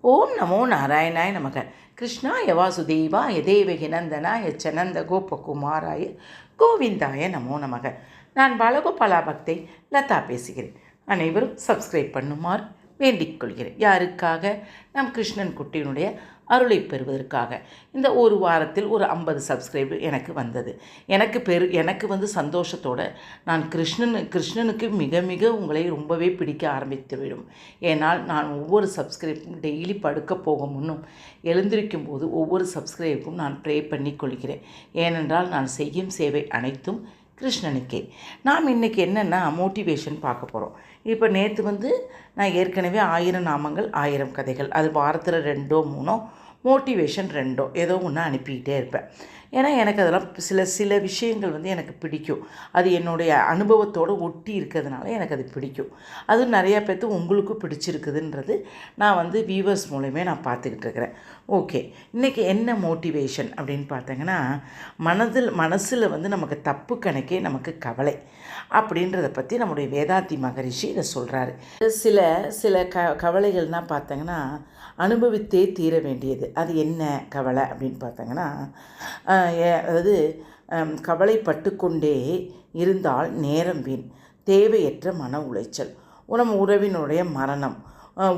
ஓம் நமோ நாராயணாய நமக. கிருஷ்ணாய வாசுதேவாய தேவகி நந்தனாய சனந்த கோபகுமாராய கோவிந்தாய நமோ நமக. நான் பாலகோபாலா பக்தை லதா பேசுகிறேன். அனைவரும் சப்ஸ்கிரைப் பண்ணுமாறு வேண்டிக் கொள்கிறேன் யாருக்காக? நம் கிருஷ்ணன் குட்டியினுடைய அருளை பெறுவதற்காக. இந்த ஒரு வாரத்தில் ஒரு ஐம்பது சப்ஸ்கிரைபு எனக்கு வந்தது. எனக்கு பெரு எனக்கு வந்து சந்தோஷத்தோடு நான் கிருஷ்ணன் கிருஷ்ணனுக்கு மிக மிக உங்களை ரொம்பவே பிடிக்க ஆரம்பித்து விடும். ஏனால் நான் ஒவ்வொரு சப்ஸ்கிரைப்பும் டெய்லி படுக்க போக முன்னும் எழுந்திருக்கும் போது ஒவ்வொரு சப்ஸ்கிரைபுக்கும் நான் ப்ரே பண்ணி கொள்கிறேன் ஏனென்றால் நான் செய்யும் சேவை அனைத்தும் கிருஷ்ணனுக்கே. நாம் இன்றைக்கி என்னென்னா மோட்டிவேஷன் பார்க்க போகிறோம் இப்போ நேற்று வந்து நான் ஏற்கனவே ஆயிரம் நாமங்கள் ஆயிரம் கதைகள் அது வாரத்தில் ரெண்டோ மூணோ மோட்டிவேஷன் ரெண்டோ ஏதோ ஒன்று அனுப்பிக்கிட்டே இருப்பேன். ஏன்னா எனக்கு அதெல்லாம் சில சில விஷயங்கள் வந்து எனக்கு பிடிக்கும். அது என்னுடைய அனுபவத்தோடு ஒட்டி இருக்கிறதுனால எனக்கு அது பிடிக்கும். அது நிறையா பேர்த்து உங்களுக்கும் பிடிச்சிருக்குதுன்றது நான் வந்து வியூவர்ஸ் மூலயமே நான் பார்த்துக்கிட்டு இருக்கிறேன். ஓகே இன்றைக்கி என்ன மோட்டிவேஷன் அப்படின்னு பார்த்தீங்கன்னா மனதில் மனசில் வந்து நமக்கு தப்பு கணக்கே நமக்கு கவலை அப்படின்றத பற்றி நம்முடைய வேதாந்தி மகரிஷி இதை சொல்கிறாரு சில சில க கவலைகள்னால் பார்த்தீங்கன்னா அனுபவித்தே தீர வேண்டியது. அது என்ன கவலை அப்படின்னு பார்த்தீங்கன்னா அதாவது கவலைப்பட்டு கொண்டே இருந்தால் நேரம் வீண். தேவையற்ற மன உளைச்சல். நம்ம உறவினுடைய மரணம்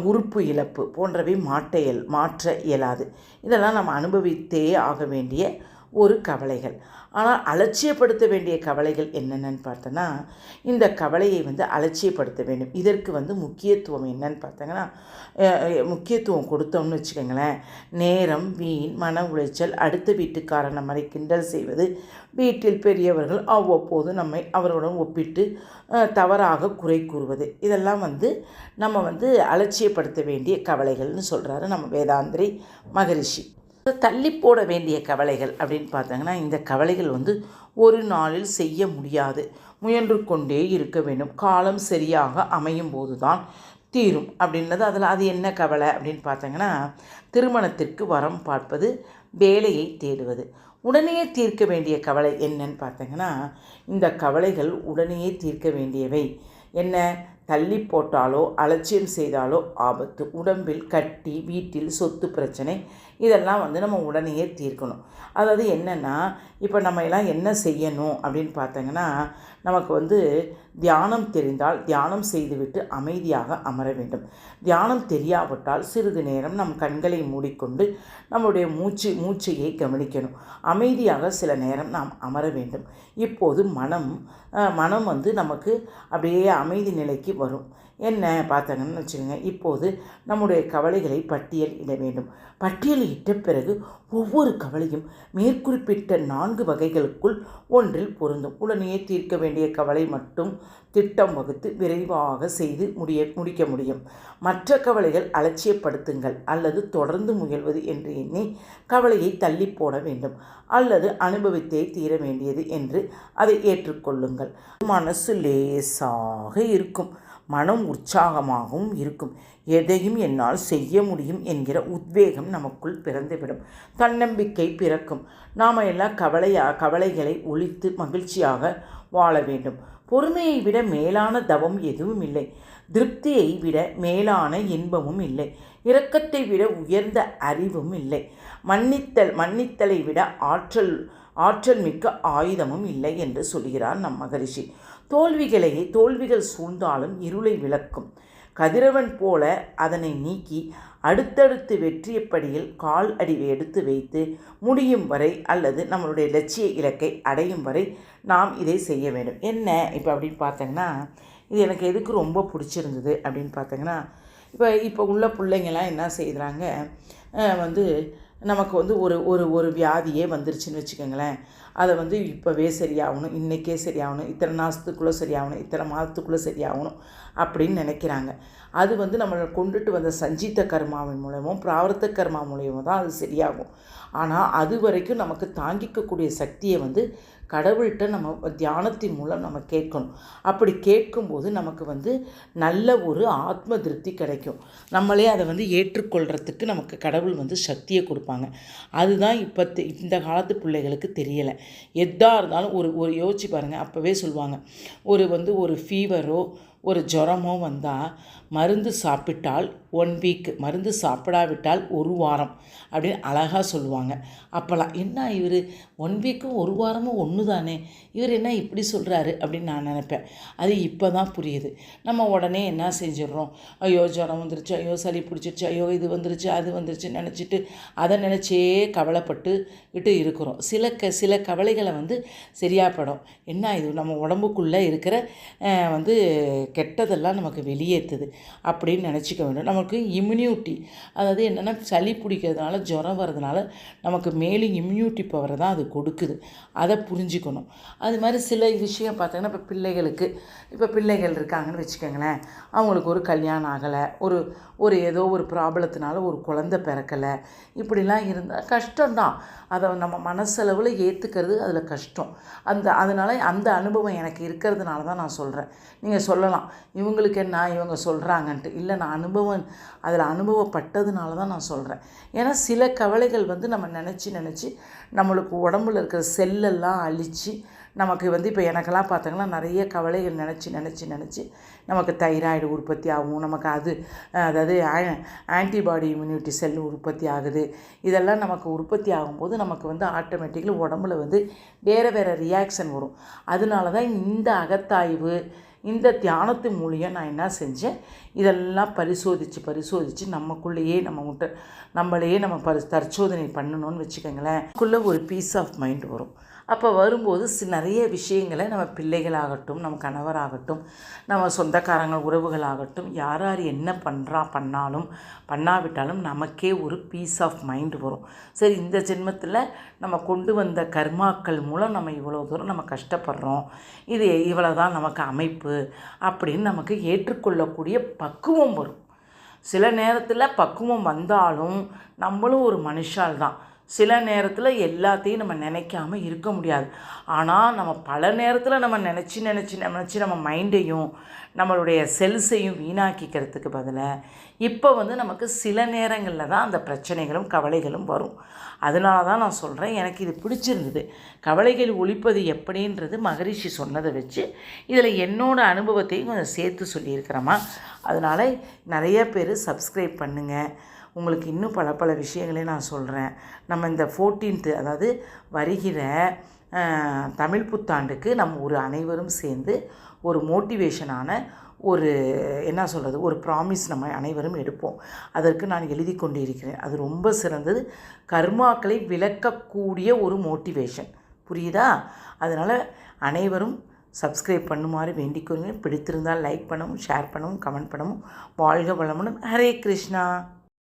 உறுப்பு இழப்பு போன்றவை மாட்ட இயல் மாற்ற இயலாது. இதெல்லாம் நம்ம அனுபவித்தே ஆக வேண்டிய ஒரு கவலைகள். ஆனால் அலட்சியப்படுத்த வேண்டிய கவலைகள் என்னென்னு பார்த்தோன்னா இந்த கவலையை வந்து அலட்சியப்படுத்த வேண்டும். இதற்கு வந்து முக்கியத்துவம் என்னன்னு பார்த்தோங்கன்னா முக்கியத்துவம் கொடுத்தோம்னு வச்சுக்கோங்களேன். நேரம் வீண் மன உளைச்சல் அடுத்த வீட்டுக்காரன் நம்மை கிண்டல் செய்வது வீட்டில் பெரியவர்கள் அவ்வப்போது நம்மை அவர்களுடன் ஒப்பிட்டு தவறாக குறை கூறுவது. இதெல்லாம் வந்து நம்ம வந்து அலட்சியப்படுத்த வேண்டிய கவலைகள்னு சொல்கிறாரு நம்ம வேதாந்திரி மகரிஷி. தள்ளி போட வேண்டிய கவலைகள் அப்படின்னு பார்த்தாங்கன்னா இந்த கவலைகள் வந்து ஒரு நாளில் செய்ய முடியாது. முயன்று கொண்டே இருக்க வேண்டும். காலம் சரியாக அமையும் போது தான் தீரும் அப்படின்றது. அதில் அது என்ன கவலை அப்படின்னு பார்த்தாங்கன்னா திருமணத்திற்கு வரம் பார்ப்பது வேலையை தேடுவது. உடனே தீர்க்க வேண்டிய கவலை என்னன்னு பார்த்தீங்கன்னா இந்த கவலைகள் உடனே தீர்க்க வேண்டியவை. என்ன? தள்ளி போட்டாலோ அலட்சியம் செய்தாலோ ஆபத்து. உடம்பில் கட்டி வீட்டில் சொத்து பிரச்சனை இதெல்லாம் வந்து நம்ம உடனேயே தீர்க்கணும். அதாவது என்னென்னா இப்போ நம்ம எல்லாம் என்ன செய்யணும் அப்படின்னு பார்த்தீங்கன்னா நமக்கு வந்து தியானம் தெரிந்தால் தியானம் செய்துவிட்டு அமைதியாக அமர வேண்டும். தியானம் தெரியாவிட்டால் சிறிது நேரம் நம் கண்களை மூடிக்கொண்டு நம்முடைய மூச்சு மூச்சையை கவனிக்கணும். அமைதியாக சில நேரம் நாம் அமர வேண்டும். இப்போது மனம் மனம் வந்து நமக்கு அப்படியே அமைதி நிலைக்கு வரும். என்ன பார்த்தாங்கன்னு வச்சுக்கோங்க. இப்போது நம்முடைய கவலைகளை பட்டியல் இட வேண்டும். பட்டியல் இட்ட பிறகு ஒவ்வொரு கவலையும் மேற்குறிப்பிட்ட நான்கு வகைகளுக்குள் ஒன்றில் பொருந்தும். உடனே தீர்க்க வேண்டிய கவலை மட்டும் திட்டம் வகுத்து விரைவாக செய்து முடிய முடிக்க முடியும். மற்ற கவலைகள் அலட்சியப்படுத்துங்கள் அல்லது தொடர்ந்து முயல்வது என்று எண்ணி கவலையை தள்ளி போட வேண்டும். அல்லது அனுபவித்தே தீர வேண்டியது என்று அதை ஏற்றுக்கொள்ளுங்கள். மனசு லேசாக இருக்கும். மனம் உற்சாகமாகவும் இருக்கும். எதையும் என்னால் செய்ய முடியும் என்கிற உத்வேகம் நமக்குள் பிறந்துவிடும். தன்னம்பிக்கை பிறக்கும். நாம் எல்லாம் கவலையா கவலைகளை ஒழித்து மகிழ்ச்சியாக வாழ வேண்டும். பொறுமையை விட மேலான தவம் எதுவும் இல்லை. திருப்தியை விட மேலான இன்பமும் இல்லை. இரக்கத்தை விட உயர்ந்த அறிவும் இல்லை. மன்னித்தல் மன்னித்தலை விட ஆற்றல் ஆற்றல் மிக்க ஆயுதமும் இல்லை என்று சொல்கிறார் நம் மகரிஷி. தோல்விகளை தோல்விகள் சூழ்ந்தாலும் இருளை விளக்கும். கதிரவன் போல அதனை நீக்கி அடுத்தடுத்து வெற்றியப்படியில் கால் அடிவை எடுத்து வைத்து முடியும் வரை அல்லது நம்மளுடைய லட்சிய இலக்கை அடையும் வரை நாம் இதை செய்ய வேண்டும். என்ன இப்போ அப்படின்னு பார்த்தீங்கன்னா இது எனக்கு எதுக்கு ரொம்ப பிடிச்சிருந்தது அப்படின்னு பார்த்தீங்கன்னா இப்போ இப்போ உள்ள பிள்ளைங்கள்லாம் என்ன செய்கிறாங்க வந்து நமக்கு வந்து ஒரு ஒரு ஒரு வியாதியே வந்துருச்சுன்னு வச்சுக்கோங்களேன். அதை வந்து இப்போவே சரியாகணும் இன்றைக்கே சரியாகணும் இத்தனை மாதத்துக்குள்ளே சரியாகணும் இத்தனை மாதத்துக்குள்ளே சரியாகணும் அப்படின்னு நினைக்கிறாங்க. அது வந்து நம்மளை கொண்டுட்டு வந்த சஞ்சீத கர்மாவின் மூலமும் பிராவர்த்த கர்மா மூலயமும் தான் அது சரியாகும். ஆனால் அது வரைக்கும் நமக்கு தாங்கிக்கக்கூடிய சக்தியை வந்து கடவுள்கிட்ட நம்ம தியானத்தின் மூலம் நம்ம கேட்கணும். அப்படி கேட்கும்போது நமக்கு வந்து நல்ல ஒரு ஆத்ம திருப்தி கிடைக்கும். நம்மளே அதை வந்து ஏற்றுக்கொள்கிறதுக்கு நமக்கு கடவுள் வந்து சக்தியை கொடுப்பாங்க. அதுதான் இப்போ இந்த காலத்து பிள்ளைகளுக்கு தெரியலை. எதாக இருந்தாலும் ஒரு ஒரு யோசிச்சு பாருங்கள் அப்போவே சொல்லுவாங்க. ஒரு வந்து ஒரு ஃபீவரோ ஒரு ஜுரமோ வந்தால் மருந்து சாப்பிட்டால் ஒன் வீக் மருந்து சாப்பிடாவிட்டால் ஒரு வாரம் அப்படின்னு அழகாக சொல்லுவாங்க. அப்போல்லாம் என்ன இவர்? ஒன் வீக்கும் ஒரு வாரமும் ஒன்று தானே இவர் என்ன இப்படி சொல்கிறாரு அப்படின்னு நான் நினப்பேன். அது இப்போ தான் புரியுது. நம்ம உடனே என்ன செஞ்சிடுறோம்? ஐயோ ஜுரம் வந்துருச்சு ஐயோ சளி பிடிச்சிருச்சு ஐயோ இது வந்துருச்சு அது வந்துருச்சு நினச்சிட்டு அதை நினச்சே கவலைப்பட்டு விட்டு இருக்கிறோம். சில க சில கவலைகளை வந்து சரியாப்படும். என்ன இது? நம்ம உடம்புக்குள்ளே இருக்கிற வந்து கெட்டதெல்லாம் நமக்கு வெளியேற்றுது அப்படின்னு நினச்சிக்க வேண்டும். நமக்கு இம்யூனிட்டி அதாவது என்னென்னா சளி பிடிக்கிறதுனால ஜுரம் வர்றதுனால நமக்கு மேலும் இம்யூனிட்டி பவரை தான் அது கொடுக்குது. அதை புரிஞ்சுக்கணும். அது மாதிரி சில விஷயம் பார்த்தீங்கன்னா இப்போ பிள்ளைகளுக்கு இப்போ பிள்ளைகள் இருக்காங்கன்னு வச்சுக்கோங்களேன் அவங்களுக்கு ஒரு கல்யாணம் ஆகலை ஒரு ஒரு ஏதோ ஒரு ப்ராப்ளத்தினால ஒரு குழந்தை பிறக்கலை இப்படிலாம் இருந்தால் கஷ்டம்தான். அதை நம்ம மனசளவில் ஏற்றுக்கிறது அதில் கஷ்டம். அந்த அதனால் அந்த அனுபவம் எனக்கு இருக்கிறதுனால தான் நான் சொல்கிறேன் நீங்கள் சொல்லலாம். இவங்களுக்கு என்ன இவங்க சொல்கிறாங்கன்ட்டு இல்லை நான் அனுபவம் அதில் அனுபவப்பட்டதுனால தான் நான் சொல்கிறேன் ஏன்னா சில கவலைகள் வந்து நம்ம நினச்சி நினச்சி நம்மளுக்கு உடம்புல இருக்கிற செல்லெல்லாம் அழித்து நமக்கு வந்து இப்போ எனக்கெல்லாம் பார்த்தீங்கன்னா நிறைய கவலைகள் நினச்சி நினச்சி நினச்சி நமக்கு தைராய்டு உற்பத்தி ஆகும். நமக்கு அது அதாவது ஆன்டிபாடி இம்யூனிட்டி செல் உற்பத்தி ஆகுது. இதெல்லாம் நமக்கு உற்பத்தி ஆகும்போது நமக்கு வந்து ஆட்டோமேட்டிக்கலி உடம்புல வந்து வேறு வேறு ரியாக்ஷன் வரும். அதனால தான் இந்த அகத்தாய்வு இந்த தியானத்து மூலியம் நான் என்ன செஞ்சேன்? இதெல்லாம் பரிசோதித்து பரிசோதித்து நமக்குள்ளேயே நம்ம முட்டை நம்மளையே நம்ம பரி தற்சோதனை பண்ணணும்னு வச்சுக்கோங்களேன். அதுக்குள்ளே ஒரு பீஸ் ஆஃப் மைண்ட் வரும். அப்போ வரும்போது நிறைய விஷயங்களை நம்ம பிள்ளைகளாகட்டும் நம்ம கணவராகட்டும் நம்ம சொந்தக்காரங்க உறவுகளாகட்டும் யார் யார் என்ன பண்ணுறா பண்ணாலும் பண்ணாவிட்டாலும் நமக்கே ஒரு பீஸ் ஆஃப் மைண்ட் வரும். சரி இந்த ஜென்மத்தில் நம்ம கொண்டு வந்த கர்மாக்கள் மூலம் நம்ம இவ்வளோ தூரம் நம்ம கஷ்டப்படுறோம். இது இவ்வளோ தான் நமக்கு அமைப்பு அப்படின்னு நமக்கு ஏற்றுக்கொள்ளக்கூடிய பக்குவம் வரும். சில நேரத்தில் பக்குவம் வந்தாலும் நம்மளும் ஒரு மனுஷால் தான் சில நேரத்தில் எல்லாத்தையும் நம்ம நினைக்காம இருக்க முடியாது. ஆனால் நம்ம பல நேரத்தில் நம்ம நினச்சி நினச்சி நினச்சி நம்ம மைண்டையும் நம்மளுடைய செல்ஸையும் வீணாக்கிக்கிறதுக்கு பதிலாக இப்போ வந்து நமக்கு சில நேரங்களில் தான் அந்த பிரச்சனைகளும் கவலைகளும் வரும். அதனால தான் நான் சொல்கிறேன் எனக்கு இது பிடிச்சிருந்தது. கவலைகள் ஒழிப்பது எப்படின்றது மகரிஷி சொன்னதை வச்சு இதில் என்னோடய அனுபவத்தையும் கொஞ்சம் சேர்த்து சொல்லியிருக்கிறேம்மா. அதனால் நிறைய பேர் சப்ஸ்கிரைப் பண்ணுங்கள் உங்களுக்கு இன்னும் பல பல விஷயங்களே நான் சொல்கிறேன் நம்ம இந்த ஃபோர்டீன்த்து அதாவது வருகிற தமிழ் புத்தாண்டுக்கு நம்ம ஒரு அனைவரும் சேர்ந்து ஒரு மோட்டிவேஷனான ஒரு என்ன சொல்கிறது ஒரு ப்ராமிஸ் நம்ம அனைவரும் எடுப்போம். அதற்கு நான் எழுதி கொண்டு இருக்கிறேன் அது ரொம்ப சிறந்தது. கர்மாக்களை விளக்கக்கூடிய ஒரு மோட்டிவேஷன் புரியுதா? அதனால் அனைவரும் சப்ஸ்கிரைப் பண்ணுமாறு வேண்டிக்கொள்கிறேன். பிடித்திருந்தால் லைக் பண்ணவும் ஷேர் பண்ணவும் கமெண்ட் பண்ணவும் வாழ்க வளமுடன். ஹரே கிருஷ்ணா.